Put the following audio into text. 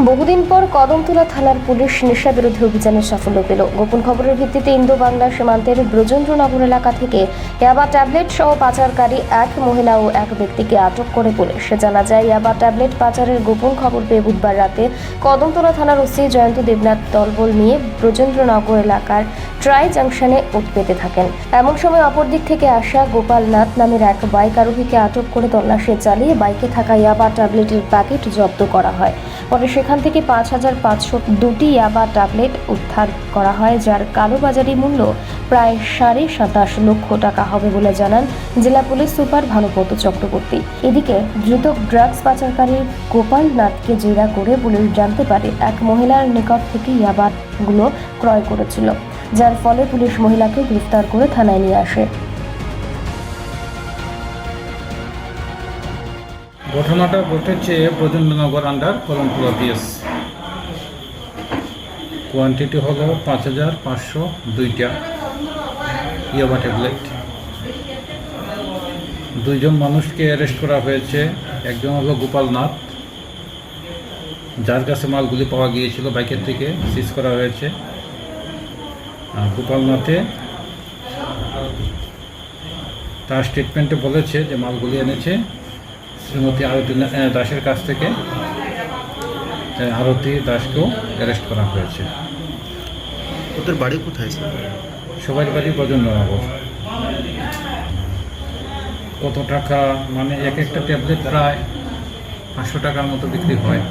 বহুদিন পর কদমতলা থানার পুলিশ নেশা বিরোধী অভিযানে সাফল্য পেল। গোপন খবরের ভিত্তিতে ইন্দো বাংলা সীমান্তের ব্রজেন্দ্রনগর এলাকা থেকে ইয়াবা ট্যাবলেট সহ পাচারকারী এক মহিলা ও এক ব্যক্তিকে আটক করে পুলিশ। জানা যায়, ইয়াবা ট্যাবলেট পাচারের গোপন খবর পেয়ে বুধবার রাতে কদমতলা থানার ওসি জয়ন্ত দেবনাথ দলবল নিয়ে ব্রজেন্দ্রনগর এলাকার ট্রাই জাংশনে ওট পেতে থাকেন। এমন সময় অপরদিক থেকে আসা গোপাল নাথ নামের এক বাইক আরোহীকে আটক করে তল্লাশি চালিয়ে বাইকে থাকা ইয়াবা ট্যাবলেটের প্যাকেট জব্দ করা হয়। পরে সেখান থেকে পাঁচ হাজার পাঁচশো দুটি ইয়াবা ট্যাবলেট উদ্ধার করা হয়, যার কালোবাজারি মূল্য প্রায় সাড়ে সাতাশ লক্ষ টাকা হবে বলে জানান জেলা পুলিশ সুপার ভানুপত চক্রবর্তী। এদিকে দ্রুত ড্রাগস পাচারকারী গোপাল নাথকে জেরা করে পুলিশ জানতে পারে এক মহিলার নিকট থেকে ইয়াবাগুলো ক্রয় করেছিল, যার ফলে পুলিশ মহিলাকে গ্রেফতার করে থানায় নিয়ে আসে। ঘটনাটা ঘটেছে Brajendranagar under Kalampura PS quantity হলো পাঁচ হাজার পাঁচশো দুইটা ইয়াবা ট্যাবলেট দুইজন মানুষকে অ্যারেস্ট করা হয়েছে। একজন হলো গোপাল নাথ। যার কাছে মালগুলি পাওয়া গিয়েছিল বাইকের থেকে সিজ করা হয়েছে। আর গোপাল নাথে তার স্টেটমেন্টে বলেছে যে মালগুলি এনেছে। শ্রীমতী আরতি দাসের কাছ থেকে আরতি দাসকেও অ্যারেস্ট করা হয়েছে। ওদের বাড়ি কোথায় সবার সবাই বাড়ি বজেন্দ্রনগর কত টাকা মানে এক একটা ট্যাবলেট প্রায় পাঁচশো টাকার মতো বিক্রি হয়।